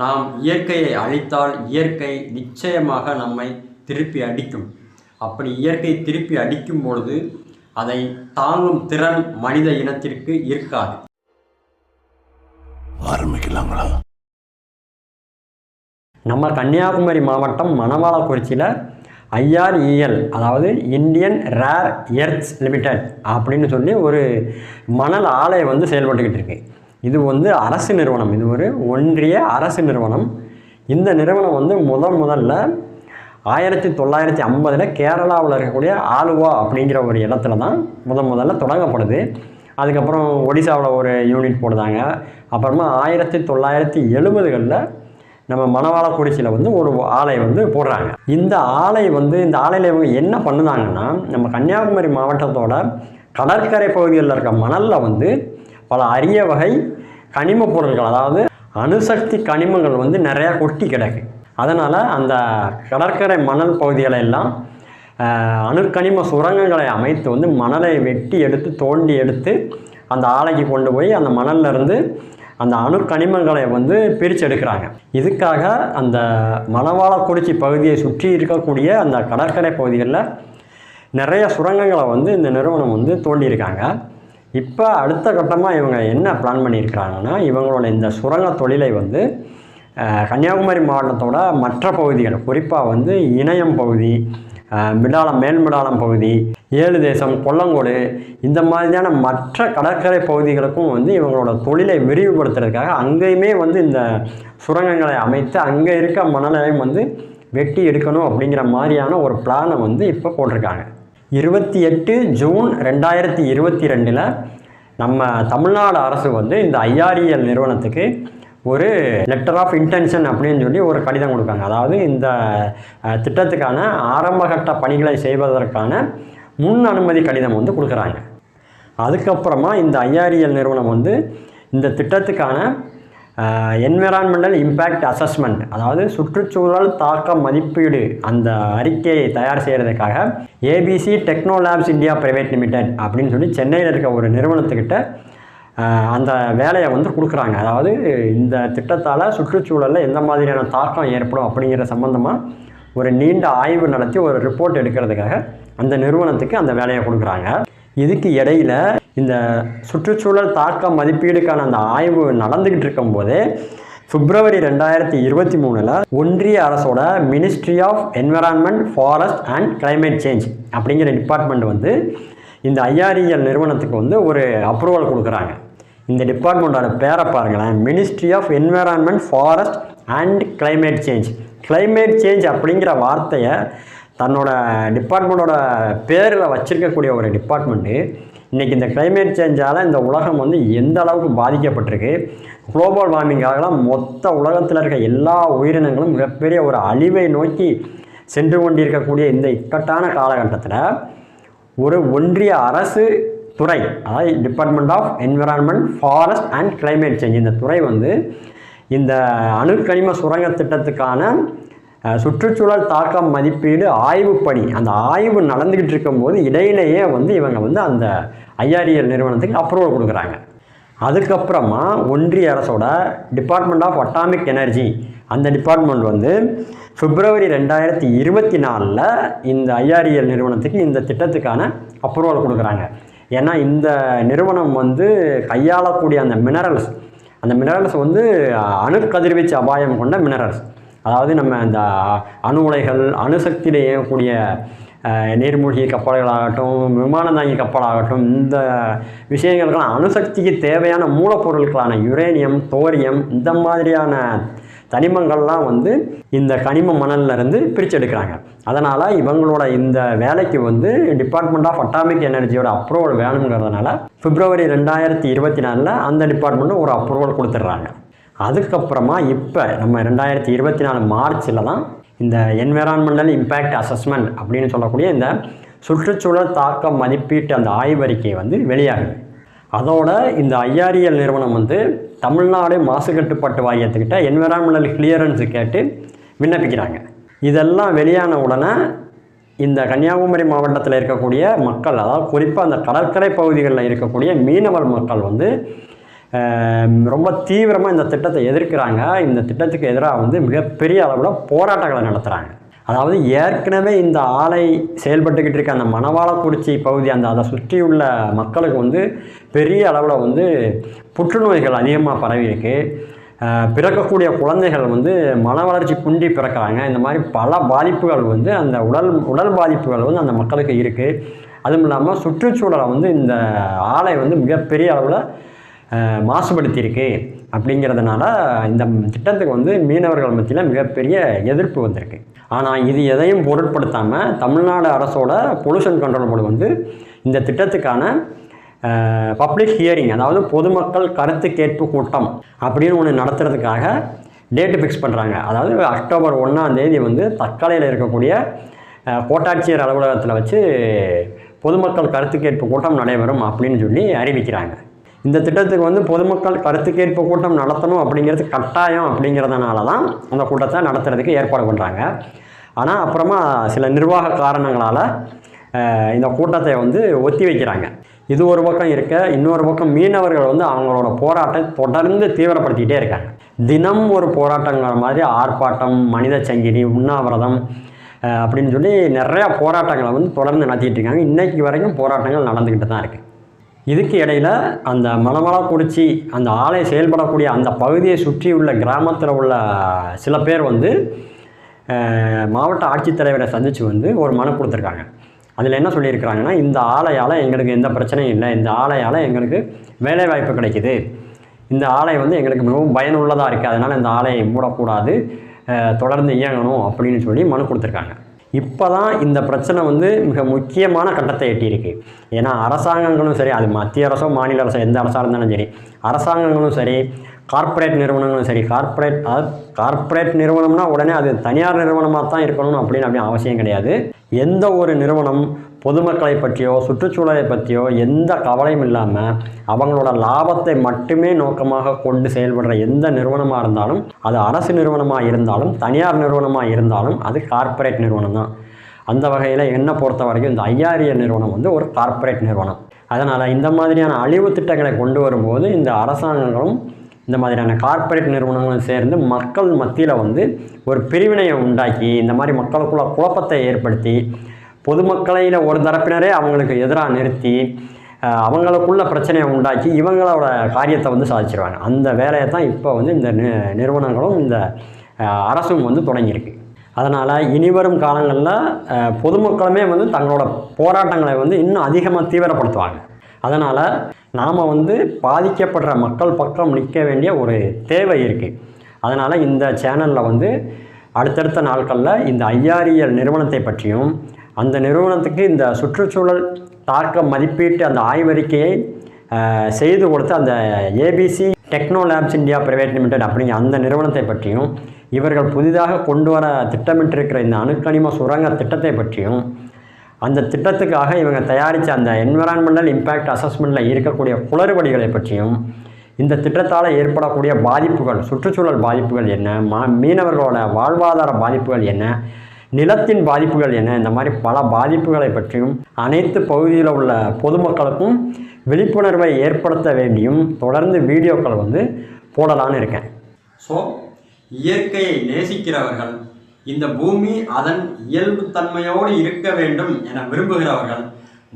நாம் இயற்கையை அழித்தால் இயற்கை நிச்சயமாக நம்மை திருப்பி அடிக்கும். அப்படி இயற்கை திருப்பி அடிக்கும் பொழுது அதை தாங்கும் திறன் மனித இனத்திற்கு இருக்காது. ஆரம்பிக்கலாங்களா? நம்ம கன்னியாகுமரி மாவட்டம் மணவாளக்குறிச்சியில் ஐஆர்இஎல் அதாவது இந்தியன் ரேர் எர்த்ஸ் லிமிடெட் அப்படின்னு சொல்லி ஒரு மணல் ஆலை வந்து செயல்பட்டுக்கிட்டு இருக்கு. இது வந்து அரசு நிறுவனம். இது ஒரு ஒன்றிய அரசு நிறுவனம். இந்த நிறுவனம் வந்து முதன் முதல்ல ஆயிரத்தி தொள்ளாயிரத்தி ஐம்பதில் கேரளாவில் இருக்கக்கூடிய ஆலுவா அப்படிங்கிற ஒரு இடத்துல தான் முதன் முதல்ல தொடங்கப்படுது. அதுக்கப்புறம் ஒடிசாவில் ஒரு யூனிட் போடுதாங்க அப்புறமா ஆயிரத்தி தொள்ளாயிரத்தி எழுபதுகளில் நம்ம மணவாளக்குறிச்சியில் வந்து ஒரு ஆலை வந்து போடுறாங்க. இந்த ஆலை வந்து இந்த ஆலையில் இவங்க என்ன பண்ணுதாங்கன்னா நம்ம கன்னியாகுமரி மாவட்டத்தோட கடற்கரை பகுதிகளில் இருக்க மணலில் வந்து பல அரிய வகை கனிம பொருட்கள் அதாவது அணுசக்தி கனிமங்கள் வந்து நிறையா கொட்டி கிடக்கு. அதனால் அந்த கடற்கரை மணல் பகுதிகளை எல்லாம் அணுக்கனிம சுரங்கங்களை அமைத்து வந்து மணலை வெட்டி எடுத்து தோண்டி எடுத்து அந்த ஆலைக்கு கொண்டு போய் அந்த மணல்ல இருந்து அந்த அணுக்கனிமங்களை வந்து பிரித்து எடுக்கிறாங்க. இதுக்காக அந்த மணவாளக்குறிச்சி பகுதியை சுற்றி இருக்கக்கூடிய அந்த கடற்கரை பகுதிகளில் நிறைய சுரங்கங்களை வந்து இந்த நிறுவனம் வந்து தோண்டியிருக்காங்க. இப்போ அடுத்த கட்டமாக இவங்க என்ன பிளான் பண்ணியிருக்கிறாங்கன்னா இவங்களோட இந்த சுரங்க தொழிலை வந்து கன்னியாகுமரி மாவட்டத்தோட மற்ற பகுதிகள் குறிப்பாக வந்து இணையம் பகுதி மிடாலம் மேல்மிடாலம் பகுதி ஏழு தேசம் கொல்லங்கோடு இந்த மாதிரியான மற்ற கடற்கரை பகுதிகளுக்கும் வந்து இவங்களோட தொழிலை விரிவுபடுத்துறதுக்காக அங்கேயுமே வந்து இந்த சுரங்கங்களை அமைத்து அங்கே இருக்க மணலையும் வந்து வெட்டி எடுக்கணும் அப்படிங்கிற மாதிரியான ஒரு பிளானை வந்து இப்போ போட்டிருக்காங்க. இருபத்தி எட்டு ஜூன் ரெண்டாயிரத்தி இருபத்தி ரெண்டில் நம்ம தமிழ்நாடு அரசு வந்து இந்த ஐஆர்இஎல் நிறுவனத்துக்கு ஒரு லெட்டர் ஆஃப் இன்டென்ஷன் அப்படின்னு சொல்லி ஒரு கடிதம் கொடுக்காங்க. அதாவது இந்த திட்டத்துக்கான ஆரம்பகட்ட பணிகளை செய்வதற்கான முன் அனுமதி கடிதம் வந்து கொடுக்குறாங்க. அதுக்கப்புறமா இந்த ஐஆர்இஎல் நிறுவனம் வந்து இந்த திட்டத்துக்கான என்விரான்மெண்டல் இம்பேக்ட் அசஸ்மெண்ட் அதாவது சுற்றுச்சூழல் தாக்க மதிப்பீடு அந்த அறிக்கையை தயார் செய்கிறதுக்காக ABC techno labs India private limited அப்படின்னு சொல்லி சென்னையில் இருக்க ஒரு நிறுவனத்துக்கிட்ட அந்த வேலையை வந்து கொடுக்குறாங்க. அதாவது இந்த திட்டத்தால் சுற்றுச்சூழலில் எந்த மாதிரியான தாக்கம் ஏற்படும் அப்படிங்கிற சம்மந்தமாக ஒரு நீண்ட ஆய்வு நடத்தி ஒரு ரிப்போர்ட் எடுக்கிறதுக்காக அந்த நிறுவனத்துக்கு அந்த வேலையை கொடுக்குறாங்க. இதுக்கு இடையில இந்த சுற்றுச்சூழல் தாக்க மதிப்பீடுக்கான அந்த ஆய்வு நடந்துக்கிட்டு இருக்கும்போது பிப்ரவரி ரெண்டாயிரத்தி இருபத்தி மூணில் ஒன்றிய அரசோட ministry of environment forest and climate change அப்படிங்கிற டிபார்ட்மெண்ட் வந்து இந்த ஐஆர்இஎல் நிறுவனத்துக்கு வந்து ஒரு அப்ரூவல் கொடுக்குறாங்க. இந்த டிபார்ட்மெண்ட்டோட பேரை பாருங்களேன். Ministry of environment forest and climate change climate change அப்படிங்கிற வார்த்தையை தன்னோட டிபார்ட்மெண்ட்டோட பேரில் வச்சிருக்கக்கூடிய ஒரு டிபார்ட்மெண்ட்டு இன்றைக்கி இந்த கிளைமேட் சேஞ்சால் இந்த உலகம் வந்து எந்த அளவுக்கு பாதிக்கப்பட்டிருக்கு? குளோபல் வார்மிங்காகலாம் மொத்த உலகத்தில் இருக்க எல்லா உயிரினங்களும் மிகப்பெரிய ஒரு அழிவை நோக்கி சென்று கொண்டிருக்கக்கூடிய இந்த இக்கட்டான காலகட்டத்தில் ஒரு ஒன்றிய அரசு துறை அதாவது department of environment forest and climate change இந்த துறை வந்து இந்த அணுக்கனிம சுரங்க திட்டத்துக்கான சுற்றுச்சூழல் தாக்கம் மதிப்பீடு ஆய்வு பணி. அந்த ஆய்வு நடந்துக்கிட்டு இருக்கும்போது இடையிலேயே வந்து இவங்க வந்து அந்த ஐஆர்இஎல் நிறுவனத்துக்கு அப்ரூவல் கொடுக்குறாங்க. அதுக்கப்புறமா ஒன்றிய அரசோட டிபார்ட்மெண்ட் ஆஃப் அட்டாமிக் எனர்ஜி அந்த டிபார்ட்மெண்ட் வந்து பிப்ரவரி ரெண்டாயிரத்தி இருபத்தி நாலில் இந்த ஐஆர்இஎல் நிறுவனத்துக்கு இந்த திட்டத்துக்கான அப்ரூவல் கொடுக்குறாங்க. ஏன்னா இந்த நிறுவனம் வந்து கையாளக்கூடிய அந்த மினரல்ஸ் அந்த மினரல்ஸ் வந்து அணுக்கதிர்வீச்சு அபாயம் கொண்ட மினரல்ஸ் அதாவது நம்ம இந்த அணு உலைகள் அணுசக்தியில் இயங்கக்கூடிய நீர்மூழ்கி கப்பல்களாகட்டும் விமானம் தாங்கி கப்பலாகட்டும் இந்த விஷயங்களுக்கெல்லாம் அணுசக்திக்கு தேவையான மூலப்பொருட்களான யுரேனியம் தோரியம் இந்த மாதிரியான தனிமங்கள்லாம் வந்து இந்த கனிம மணல்லேருந்து பிரிச்செடுக்கிறாங்க. அதனால் இவங்களோட இந்த வேலைக்கு வந்து டிபார்ட்மெண்ட் ஆஃப் அட்டாமிக் எனர்ஜியோட அப்ரூவல் வேணுங்கிறதுனால பிப்ரவரி ரெண்டாயிரத்தி இருபத்தி நாலில் அந்த டிபார்ட்மெண்ட்டும் ஒரு அப்ரூவல் கொடுத்துட்றாங்க அதுக்கப்புறமா இப்போ நம்ம ரெண்டாயிரத்தி இருபத்தி நாலு மார்ச்சில் தான் இந்த என்விரான்மெண்டல் இம்பேக்ட் அசஸ்மெண்ட் அப்படின்னு சொல்லக்கூடிய இந்த சுற்றுச்சூழல் தாக்க மதிப்பீட்டு அந்த ஆய்வறிக்கை வந்து வெளியாகுது. அதோட இந்த ஐஆர்இஎல் நிறுவனம் வந்து தமிழ்நாடு மாசு கட்டுப்பாட்டு வாரியத்துக்கிட்ட என்விரான்மெண்டல் கிளியரன்ஸு கேட்டு விண்ணப்பிக்கிறாங்க. இதெல்லாம் வெளியான உடனே இந்த கன்னியாகுமரி மாவட்டத்தில் இருக்கக்கூடிய மக்கள் அதாவது குறிப்பாக அந்த கடற்கரை பகுதிகளில் இருக்கக்கூடிய மீனவர் மக்கள் வந்து ரொம்ப தீவிரமாக இந்த திட்டத்தை எதிர்க்கிறாங்க. இந்த திட்டத்துக்கு எதிராக வந்து மிகப்பெரிய அளவில் போராட்டங்களை நடத்துகிறாங்க அதாவது ஏற்கனவே இந்த ஆலை செயல்பட்டுக்கிட்டு இருக்க அந்த மணவாளக்குறிச்சி பகுதி அந்த அதை சுற்றியுள்ள மக்களுக்கு வந்து பெரிய அளவில் வந்து புற்றுநோய்கள் அதிகமாக பரவி இருக்கு. பிறக்கக்கூடிய குழந்தைகள் வந்து மன வளர்ச்சி குண்டி பிறக்கிறாங்க. இந்த மாதிரி பல பாதிப்புகள் வந்து அந்த உடல் உடல் பாதிப்புகள் வந்து அந்த மக்களுக்கு இருக்குது அதுவும் இல்லாமல் சுற்றுச்சூழலை வந்து இந்த ஆலை வந்து மிகப்பெரிய அளவில் மாசுபடுத்தியிருக்கு அப்படிங்கிறதுனால இந்த திட்டத்துக்கு வந்து மீனவர்கள் மத்தியில் மிகப்பெரிய எதிர்ப்பு வந்திருக்கு. ஆனால் இது எதையும் பொருட்படுத்தாமல் தமிழ்நாடு அரசோட பொல்யூஷன் கண்ட்ரோல் போர்டு வந்து இந்த திட்டத்துக்கான பப்ளிக் ஹியரிங் அதாவது பொதுமக்கள் கருத்து கேட்பு கூட்டம் அப்படின்னு ஒன்று நடத்துறதுக்காக டேட்டு ஃபிக்ஸ் பண்ணுறாங்க அதாவது அக்டோபர் ஒன்றாம் தேதி வந்து தற்கொலையில் இருக்கக்கூடிய கோட்டாட்சியர் அலுவலகத்தில் வச்சு பொதுமக்கள் கருத்து கேட்பு கூட்டம் நடைபெறும் அப்படின்னு சொல்லி அறிவிக்கிறாங்க. இந்த திட்டத்துக்கு வந்து பொதுமக்கள் கருத்து கேட்பு கூட்டம் நடத்தணும் அப்படிங்கிறது கட்டாயம் அப்படிங்கிறதுனால தான் அந்த கூட்டத்தை நடத்துறதுக்கு ஏற்பாடு பண்ணுறாங்க ஆனால் அப்புறமா சில நிர்வாக காரணங்களால் இந்த கூட்டத்தை வந்து ஒத்தி வைக்கிறாங்க. இது ஒரு பக்கம் இருக்க இன்னொரு பக்கம் மீனவர்கள் வந்து அவங்களோட போராட்டத்தை தொடர்ந்து தீவிரப்படுத்திக்கிட்டே இருக்காங்க. தினம் ஒரு போராட்டங்கிற மாதிரி ஆர்ப்பாட்டம் மனித சங்கிலி உண்ணாவிரதம் அப்படின்னு சொல்லி நிறையா போராட்டங்களை வந்து தொடர்ந்து நடத்திட்டு இருக்காங்க. இன்றைக்கு வரைக்கும் போராட்டங்கள் நடந்துக்கிட்டு தான் இருக்குது இதுக்கு இடையில் அந்த மணமலக்குறிச்சி அந்த ஆலை செயல்படக்கூடிய அந்த பகுதியை சுற்றியுள்ள கிராமத்தில் உள்ள சில பேர் வந்து மாவட்ட ஆட்சித்தலைவரை சந்தித்து வந்து ஒரு மனு கொடுத்துருக்காங்க. அதில் என்ன சொல்லியிருக்கிறாங்கன்னா இந்த ஆலையால் எங்களுக்கு எந்த பிரச்சனையும் இல்லை. இந்த ஆலையால் எங்களுக்கு வேலைவாய்ப்பு கிடைக்குது. இந்த ஆலை வந்து எங்களுக்கு மிகவும் பயனுள்ளதாக இருக்குது அதனால் இந்த ஆலையை மூடக்கூடாது. தொடர்ந்து இயங்கணும் அப்படின்னு சொல்லி மனு கொடுத்துருக்காங்க. இப்போ தான் இந்த பிரச்சனை வந்து மிக முக்கியமான கட்டத்தை எட்டியிருக்கு. ஏன்னா அரசாங்கங்களும் சரி அது மத்திய அரசோ மாநில அரசோ எந்த அரசாக இருந்தாலும் சரி அரசாங்கங்களும் சரி கார்ப்பரேட் நிறுவனங்களும் சரி கார்ப்பரேட் கார்ப்பரேட் நிறுவனம்னா உடனே அது தனியார் நிறுவனமாக தான் இருக்கணும் அப்படின்னு அப்படின்னு அவசியம் கிடையாது. எந்த ஒரு நிறுவனம் பொதுமக்களை பற்றியோ சுற்றுச்சூழலை பற்றியோ எந்த கவலையும் இல்லாமல் அவங்களோட லாபத்தை மட்டுமே நோக்கமாக கொண்டு செயல்படுற எந்த நிறுவனமாக இருந்தாலும் அது அரசு நிறுவனமாக இருந்தாலும் தனியார் நிறுவனமாக இருந்தாலும் அது கார்ப்பரேட் நிறுவனம் தான். அந்த வகையில் என்னை பொறுத்த வரைக்கும் இந்த ஐஆர்ஏ நிறுவனம் வந்து ஒரு கார்ப்பரேட் நிறுவனம். அதனால் இந்த மாதிரியான அழிவு திட்டங்களை கொண்டு வரும்போது இந்த அரசாங்கங்களும் இந்த மாதிரியான கார்ப்பரேட் நிறுவனங்களும் சேர்ந்து மக்கள் மத்தியில் வந்து ஒரு பிரிவினையை உண்டாக்கி இந்த மாதிரி மக்களுக்குள்ள குழப்பத்தை ஏற்படுத்தி பொதுமக்களையில் ஒரு தரப்பினரே அவங்களுக்கு எதிராக நிறுத்தி அவங்களுக்குள்ள பிரச்சனையை உண்டாக்கி இவங்களோட காரியத்தை வந்து சாதிச்சிருவாங்க. அந்த வேலையை தான் இப்போ வந்து இந்த நிறுவனங்களும் இந்த அரசும் வந்து தொடங்கியிருக்கு. அதனால் இனிவரும் காலங்களில் பொதுமக்களுமே வந்து தங்களோட போராட்டங்களை வந்து இன்னும் அதிகமாக தீவிரப்படுத்துவாங்க. அதனால் நாம் வந்து பாதிக்கப்படுற மக்கள் பக்கம் நிற்க வேண்டிய ஒரு தேவை இருக்குது அதனால் இந்த சேனலில் வந்து அடுத்தடுத்த நாட்களில் இந்த ஐஆர்இஎல் நிறுவனத்தை பற்றியும் அந்த நிறுவனத்துக்கு இந்த சுற்றுச்சூழல் தாக்க மதிப்பீட்டு அந்த ஆய்வறிக்கையை செய்து கொடுத்த அந்த ABC techno labs India private limited அப்படிங்கிற அந்த நிறுவனத்தை பற்றியும் இவர்கள் புதிதாக கொண்டு வர திட்டமிட்டிருக்கிற இந்த அணுக்கனிம சுரங்க திட்டத்தை பற்றியும் அந்த திட்டத்துக்காக இவங்க தயாரித்த அந்த என்விரான்மெண்டல் இம்பேக்ட் அசஸ்மெண்ட்டில் இருக்கக்கூடிய குளறுபடிகளை பற்றியும் இந்த திட்டத்தால் ஏற்படக்கூடிய பாதிப்புகள் சுற்றுச்சூழல் பாதிப்புகள் என்ன மா மீனவர்களோட வாழ்வாதார பாதிப்புகள் என்ன நிலத்தின் பாதிப்புகள் என்ன? இந்த மாதிரி பல பாதிப்புகளை பற்றியும் அனைத்து பகுதியில் உள்ள பொதுமக்களுக்கும் விழிப்புணர்வை ஏற்படுத்த வேண்டியும் தொடர்ந்து வீடியோக்கள் வந்து போடலான்னு இருக்கேன். ஸோ இயற்கையை நேசிக்கிறவர்கள் இந்த பூமி அதன் இயல்புத்தன்மையோடு இருக்க வேண்டும் என விரும்புகிறவர்கள்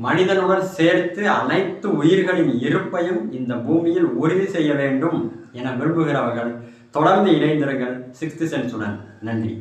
மனிதனுடன் சேர்த்து அனைத்து உயிர்களின் இருப்பையும் இந்த பூமியில் உறுதி செய்ய வேண்டும் என விரும்புகிறவர்கள் தொடர்ந்து இணைந்திருங்கள் சிக்ஸ்த் சென்ஸுடன். நன்றி.